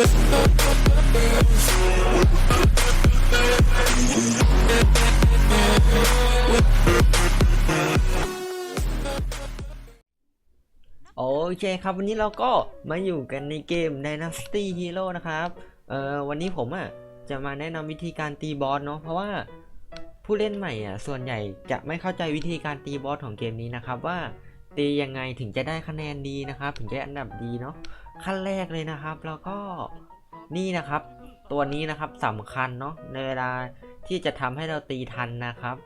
โอเคครับวันนี้เราก็มาอยู่กันในเกม Dynasty Hero นะครับ เอ่อวันนี้ผมอะจะมาแนะนำวิธีการตีบอสเนาะเพราะว่าผู้เล่นใหม่อะส่วนใหญ่จะไม่เข้าใจวิธีการตีบอสของเกมนี้นะครับว่าตียังไงถึงจะได้คะแนนดีนะครับ ถึงจะอันดับดีเนาะ ขั้นแรกเลยนะครับ แล้วก็นี่นะครับ ตัวนี้นะครับสำคัญเนาะในเวลาที่จะทำให้เราตีทันนะครับ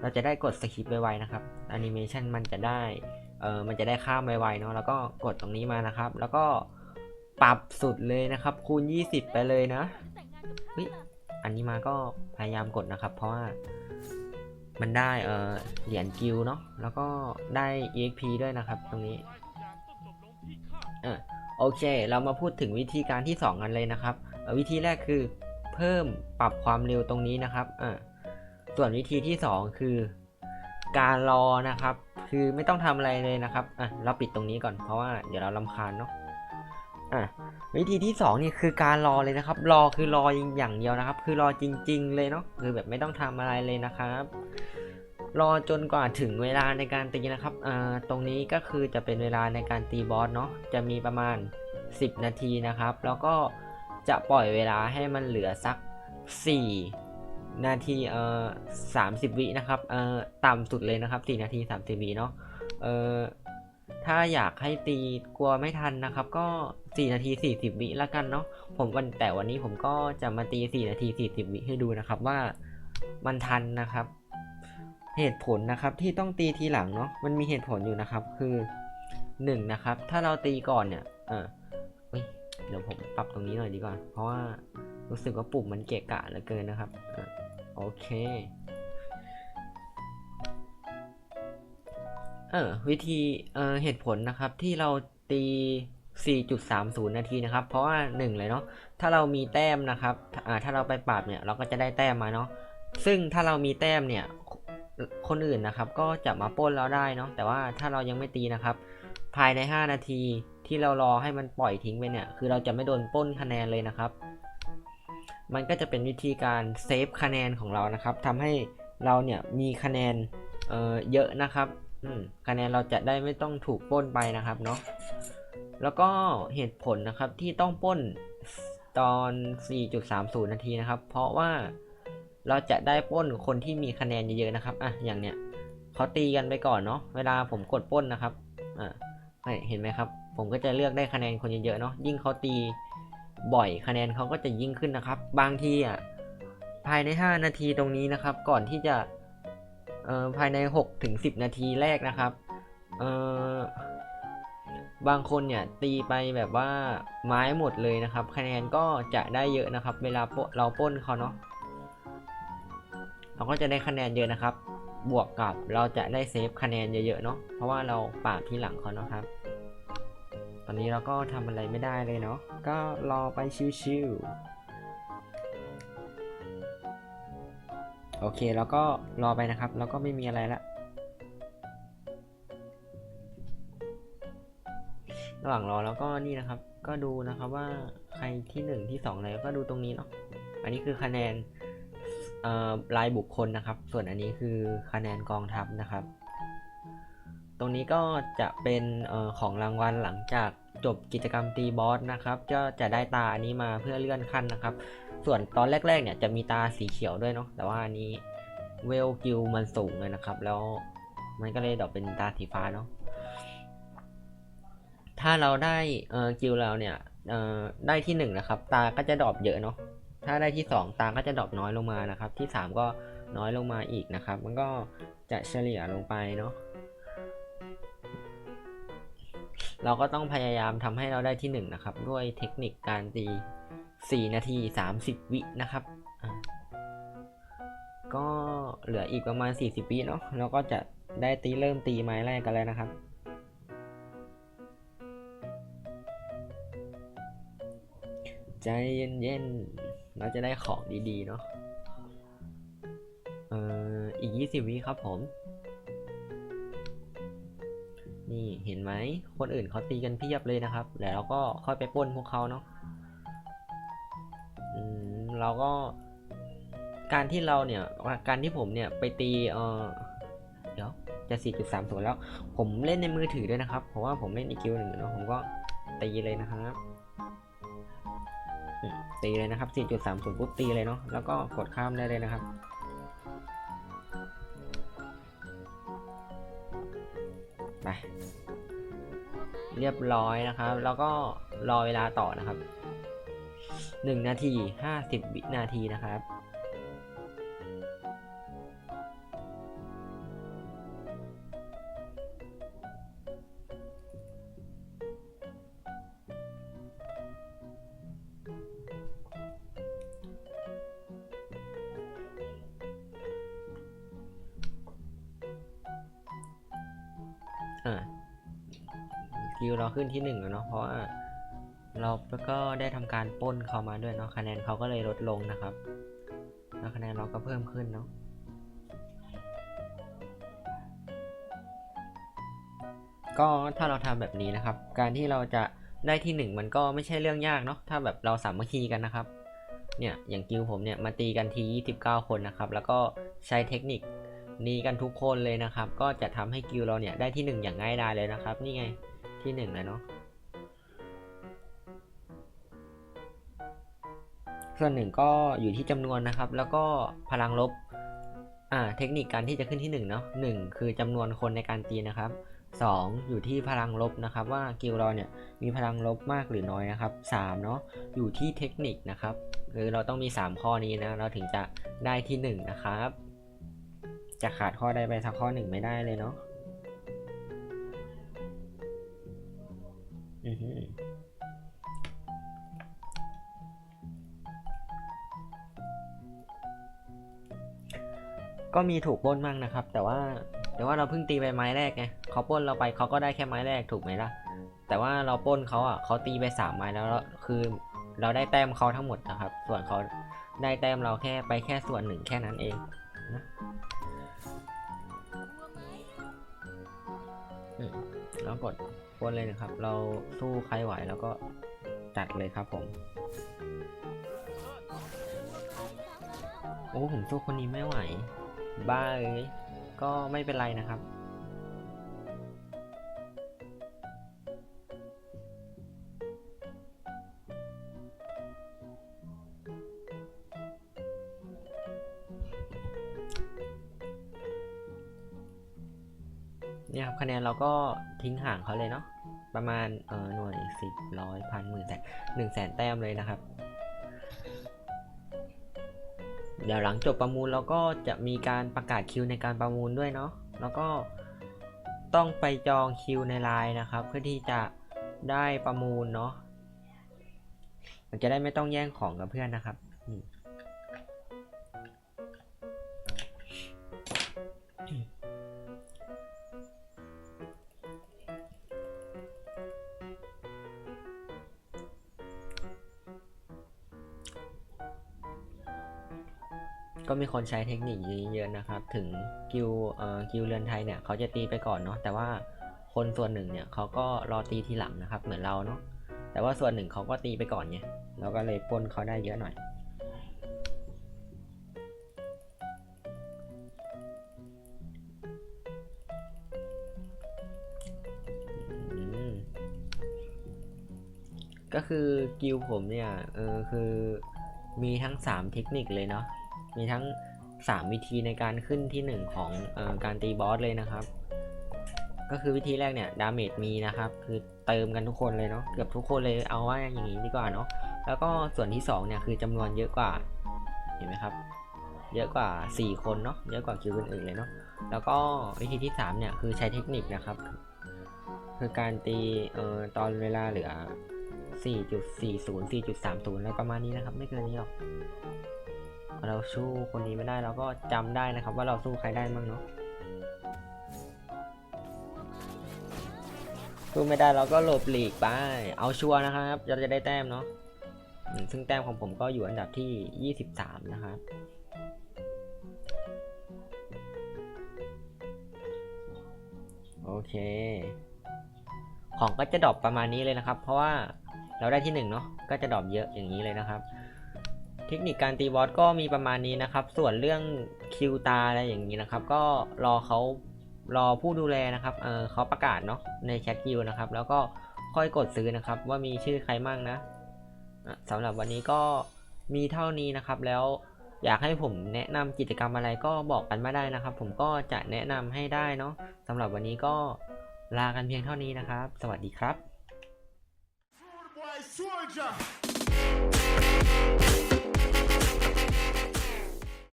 เราจะได้กดสคิปไวๆนะครับแอนิเมชันมันจะได้เออมันจะได้ข้ามไวๆเนาะแล้วก็กดตรงนี้มานะครับ แล้วก็ปรับสุดเลยนะครับ คูณ 20 ไปเลยนะเฮ้ยอันนี้มาก็พยายามกดนะครับ เพราะว่ามันได้เออเหรียญกิลเนาะแล้วก็ได้ EXP ด้วยนะครับ ตรงนี้เออ โอเค เรามาพูดถึงวิธีการที่ 2 กันเลยนะครับ วิธีแรกคือเพิ่มปรับความเร็วตรงนี้นะครับเออส่วนวิธีที่ 2 คือ การรอนะครับ คือไม่ต้องทำอะไรเลยนะครับอะเราปิดตรงนี้ก่อนเพราะว่าเดี๋ยวเราลำคาญเนาะอะวิธีที่2นี่คือการรอเลยนะครับ รอคือรออย่างเดียวนะครับ คือรอจริง ๆ เลยเนาะคือแบบไม่ต้องทำอะไรเลยนะครับ รอจนกว่าถึงเวลาในการตีนะครับตรงนี้ก็คือจะเป็นเวลาในการตีบอสเนาะจะมีประมาณ 10 นาทีนะครับ แล้วก็จะปล่อยเวลาให้มันเหลือสัก 4 นาทีเอ่อสามสิบวินะครับเอ่อต่ำสุดเลยนะครับสี่นาทีสามสิบวิเนาะเอ่อถ้าอยากให้ตีกลัวไม่ทันนะครับ ก็สี่นาทีสี่สิบวิละกันเนาะผมวันแต่วันนี้ผมก็จะมาตีสี่นาทีสี่สิบวิให้ดูนะครับว่ามันทันนะครับ เหตุผลนะครับที่ต้องตีทีหลังเนาะมันมีเหตุผลอยู่นะครับคือหนึ่งนะครับ ถ้าเราตีก่อนเนี่ยเออเดี๋ยวผมปรับตรงนี้หน่อยดีกว่า เพราะว่ารู้สึกว่าปุ่มมันเกะกะเหลือเกินนะครับอโอเคเออวิธีเออเหตุผลนะครับที่เราตี 4.30 นาทีนะครับ เพราะว่าหนึ่งเลยเนาะถ้าเรามีแต้มนะครับอ่าถ้าเราไปปราบเนี่ยเราก็จะได้แต้มมาเนาะซึ่งถ้าเรามีแต้มเนี่ย คนอื่นนะครับ ก็จะมาป้นเราได้เนาะแต่ว่าถ้าเรายังไม่ตีนะครับ ภายใน 5 นาทีที่เรารอให้มันปล่อยทิ้งไปเนี่ยคือเราจะไม่โดนป้นคะแนนเลยนะครับ มันก็จะเป็นวิธีการเซฟคะแนนของเรานะครับทำให้เราเนี่ยมีคะแนนเออเยอะนะครับคะแนนเราจะได้ไม่ต้องถูกป้นไปนะครับเนาะแล้วก็เหตุผลนะครับที่ต้องป้นตอน 4.30 นาทีนะครับ เพราะว่า เราจะได้ป้นคนที่มีคะแนนเยอะๆนะครับอะอย่างเนี้ยเขาตีกันไปก่อนเนาะเวลาผมกดป้นนะครับอะเห็นไหมครับ ผมก็จะเลือกได้คะแนนคนเยอะๆเนาะยิ่งเขาตีบ่อยคะแนนเขาก็จะยิ่งขึ้นนะครับ บางทีอะภายใน 5 นาทีตรงนี้นะครับ ก่อนที่จะเอ่อภายใน6ถึง10 นาทีแรกนะครับเอ่อบางคนเนี่ยตีไปแบบว่าไม้หมดเลยนะครับ คะแนนก็จะได้เยอะนะครับ เวลาเราป้นเขาเนาะ เราก็จะได้คะแนนเยอะนะครับ บวกกับเราจะได้เซฟคะแนนเยอะๆเนาะ เพราะว่าเราปาดที่หลังเขาเนาะครับ ตอนนี้เราก็ทำอะไรไม่ได้เลยเนาะ ก็รอไปชิวๆ โอเคแล้วก็รอไปนะครับ แล้วก็ไม่มีอะไรละระหว่างรอแล้วก็นี่นะครับ ก็ดูนะครับว่าใครที่หนึ่งที่สองอะไรก็ดูตรงนี้เนาะ อันนี้คือคะแนน รายบุคคลนะครับ ส่วนอันนี้คือคะแนนกองทัพนะครับ ตรงนี้ก็จะเป็นออของรางวัลหลังจากจบกิจกรรมตีบอสนะครับก็จะได้ตาอันนี้มาเพื่อเลื่อนขั้นนะครับ ส่วนตอนแรกๆเนี่ยจะมีตาสีเขียวด้วยเนาะแต่ว่าอันนี้เวลกิลมันสูงเลยนะครับ แล้วมันก็เลยดอปเป็นตาสีฟ้าเนาะถ้าเราได้กิลเราเนี่ยได้ที่หนึ่งนะครับ ตาก็จะดรอปเยอะเนาะ ถ้าได้ที่สองตาก็จะดรอปน้อยลงมานะครับ ที่สามก็น้อยลงมาอีกนะครับ มันก็จะเฉลี่ยลงไปเนาะเราก็ต้องพยายามทำให้เราได้ที่1นนะครับ ด้วยเทคนิคการตี 4 นาที 30 วินะครับ ก็เหลืออีกประมาณ 40 วิเนาะเราก็จะได้ตีเริ่มตีไม้แรกกันแล้วนะครับ ใจเย็นๆ เราจะได้ของดีๆเนาะเอ่ออีก20วิครับผม นี่เห็นไหมคนอื่นเขาตีกันเพียบเลยนะครับ แล้วเราก็ค่อยไปป้นพวกเขาเนาะอืมเราก็ การที่เราเนี่ยการที่ผมเนี่ยไปตีเออเดี๋ยวจะ4.30แล้ว ผมเล่นในมือถือด้วยนะครับ เพราะว่าผมเล่นอีคิวหนึ่งเนาะผมก็ตีเลยนะครับ ตีเลยนะครับ 4.30 ปุ๊บตีเลยเนาะ แล้วก็กดข้ามได้เลยนะครับ ไป เรียบร้อยนะครับ แล้วก็รอเวลาต่อนะครับ 1 นาที 50 วินาทีนะครับ คิวเราขึ้นที่หนึ่งแล้วเนาะเพราะว่าเราก็ได้ทำการป้นเขามาด้วยเนาะคะแนนเขาก็เลยลดลงนะครับแล้วคะแนนเราก็เพิ่มขึ้นเนาะก็ถ้าเราทำแบบนี้นะครับ การที่เราจะได้ที่หนึ่งมันก็ไม่ใช่เรื่องยากเนาะถ้าแบบเราสามัคคีกันนะครับเนี่ยอย่างกิวผมเนี่ยมาตีกันที 29 คนนะครับ แล้วก็ใช้เทคนิคนี้กันทุกคนเลยนะครับ ก็จะทำให้กิวเราเนี่ยได้ที่หนึ่งอย่างง่ายดายเลยนะครับ นี่ไง ที่หนึ่งเลยเนาะส่วนหนึ่งก็อยู่ที่จำนวนนะครับ แล้วก็พลังลบอ่าเทคนิคการที่จะขึ้นที่หนึ่งเนาะหนึ่งคือจำนวนคนในการตีนะครับสองอยู่ที่พลังลบนะครับ ว่ากิลเราเนี่ยมีพลังลบมากหรือน้อยนะครับสามเนาะอยู่ที่เทคนิคนะครับคือเราต้องมีสามข้อนี้นะเราถึงจะได้ที่หนึ่งนะครับ จะขาดข้อใดไปสักข้อหนึ่งไม่ได้เลยเนาะ ก็มีถูกปล้นมั่งนะครับ แต่ว่าแต่ว่าเราเพิ่งตีไปไม้แรกไงเขาปล้นเราไปเขาก็ได้แค่ไม้แรกถูกไหมล่ะ แต่ว่าเราปล้นเขาอะเขาตีไปสามไม้แล้วคือเราได้แต้มเขาทั้งหมดนะครับ ส่วนเขาได้แต้มเราแค่ไปแค่ส่วนหนึ่งแค่นั้นเอง แล้วกดปล้นเลยนะครับ เราสู้ใครไหวแล้วก็จัดเลยครับผม โอ้ผมสู้คนนี้ไม่ไหว บ้าเอ้ยก็ไม่เป็นไรนะครับเนี่ยครับคะแนนเราก็ ทิ้งห่างเขาเลยเนาะประมาณเออหน่วยสิบร้อยพันหมื่นแสนหนึ่งแสนแต้มเลยนะครับ เดี๋ยวหลังจบประมูลเราก็จะมีการประกาศคิวในการประมูลด้วยเนาะแล้วก็ต้องไปจองคิวในไลน์นะครับ เพื่อที่จะได้ประมูลเนาะมันจะได้ไม่ต้องแย่งของกับเพื่อนนะครับ ก็มีคนใช้เทคนิคนี้เยอะนะครับ ถึงกิวเอ่อกิวเรือนไทยเนี่ยเขาจะตีไปก่อนเนาะแต่ว่าคนส่วนหนึ่งเนี่ยเขาก็รอตีทีหลังนะครับ เหมือนเราเนาะแต่ว่าส่วนหนึ่งเขาก็ตีไปก่อนไงเราก็เลยปล้นเขาได้เยอะหน่อย ก็คือกิลผมเนี่ยเออคือมีทั้ง 3 เทคนิคเลยเนาะ มีทั้ง 3 วิธีในการขึ้นที่ 1 ของออการตีบอสเลยนะครับ ก็คือวิธีแรกเนี่ยดาเมจมีนะครับ คือเติมกันทุกคนเลยเนาะเกือบทุกคนเลยเอาว่าอย่างนี้ดีกว่าเนาะแล้วก็ส่วนที่2เนี่ยคือจำนวนเยอะกว่าเห็นไหมครับ เยอะกว่า 4 คนเนาะเยอะกว่าคิวอื่นๆเลยเนาะแล้วก็วิธีที่3เนี่ยคือใช้เทคนิคนะครับคือการตีเอ่อตอนเวลาเหลือ 4.40 4.30อะไรประมาณนี้นะครับ ไม่เกินนี้หรอก เราสู้คนนี้ไม่ได้เราก็จำได้นะครับ ว่าเราสู้ใครได้มั่งเนาะสู้ไม่ได้เราก็หลบหลีกไปเอาชัวร์นะครับเราจะได้แต้มเนาะซึ่งแต้มของผมก็อยู่อันดับที่ 23 นะครับโอเค ของก็จะดรอปประมาณนี้เลยนะครับ เพราะว่าเราได้ที่หนึ่งเนาะก็จะดรอปเยอะอย่างนี้เลยนะครับ เทคนิคการตีบอสก็มีประมาณนี้นะครับ ส่วนเรื่องคิวตาอะไรอย่างนี้นะครับ ก็รอเขารอผู้ดูแลนะครับเออเขาประกาศเนาะในแชทกิวนะครับ แล้วก็ค่อยกดซื้อนะครับ ว่ามีชื่อใครมั่งนะสำหรับวันนี้ก็มีเท่านี้นะครับ แล้วอยากให้ผมแนะนำกิจกรรมอะไรก็บอกกันมาได้นะครับ ผมก็จะแนะนำให้ได้เนาะสำหรับวันนี้ก็ลากันเพียงเท่านี้นะครับ สวัสดีครับ soldier.